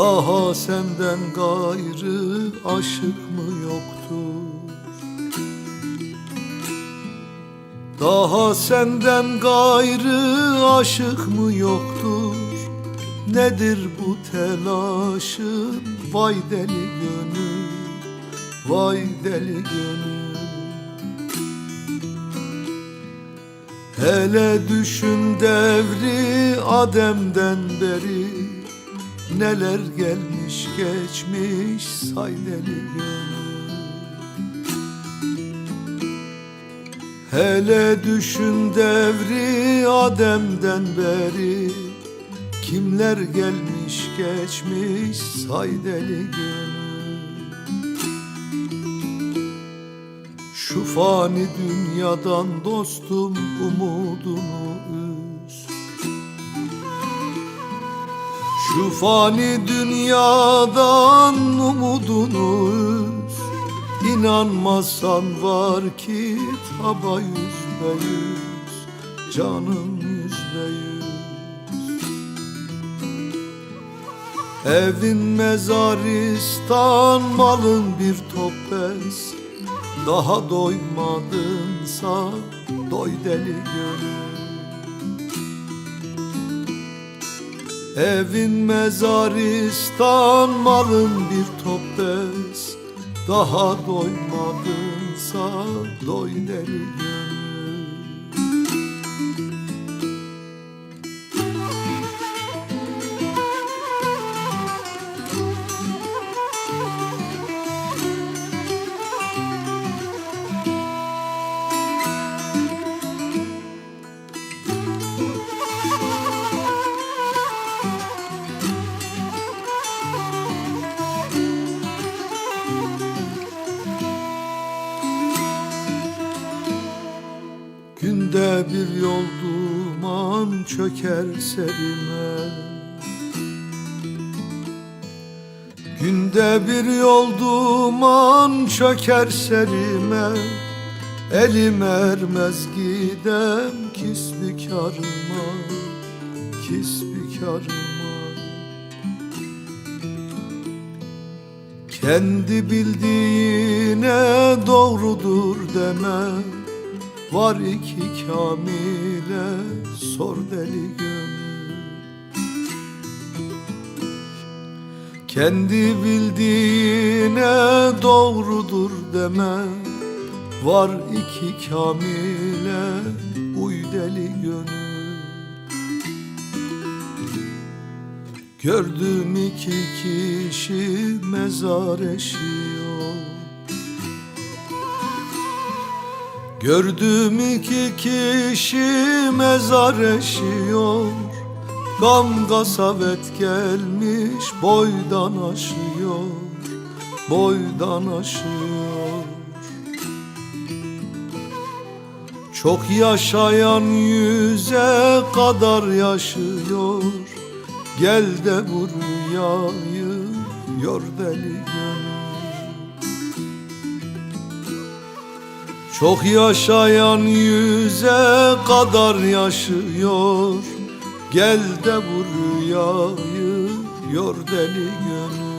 Daha senden gayrı aşık mı yoktur? Daha senden gayrı aşık mı yoktur? Nedir bu telaşın vay deli gönül Vay deli gönül Hele düşün devri Adem'den beri Neler gelmiş geçmiş say deli Hele düşün devri Adem'den beri. Kimler gelmiş geçmiş say deli Şu fani dünyadan dostum umudunu üz Şu fani dünyadan umudunu üz var ki taba yüzde yüz Canım yüzde yüz Evin mezaristan malın bir top bez Daha doymadınsa doy deli gönül Evin mezaristan malın bir top bez Daha doymadınsa doy deli Günde bir yol duman çöker serime. Günde bir yol duman çöker serime. Elim ermez gidem kisbikarıma Kisbikarıma. Kendi bildiğine doğrudur deme Var iki kamile sor deli Kendi bildiğine doğrudur deme Var iki kamile uy deli gönül. Gördüm iki kişi mezar eşiyor Gördüm iki kişi mezar eşiyor. Gam gasavet gelmiş boydan aşıyor. Boydan aşıyor. Çok yaşayan yüze kadar yaşıyor. Gel de bu rüyayı yor deli gönül Çok yaşayan yüze kadar yaşıyor. Gel de bu rüyayı yor deli gönül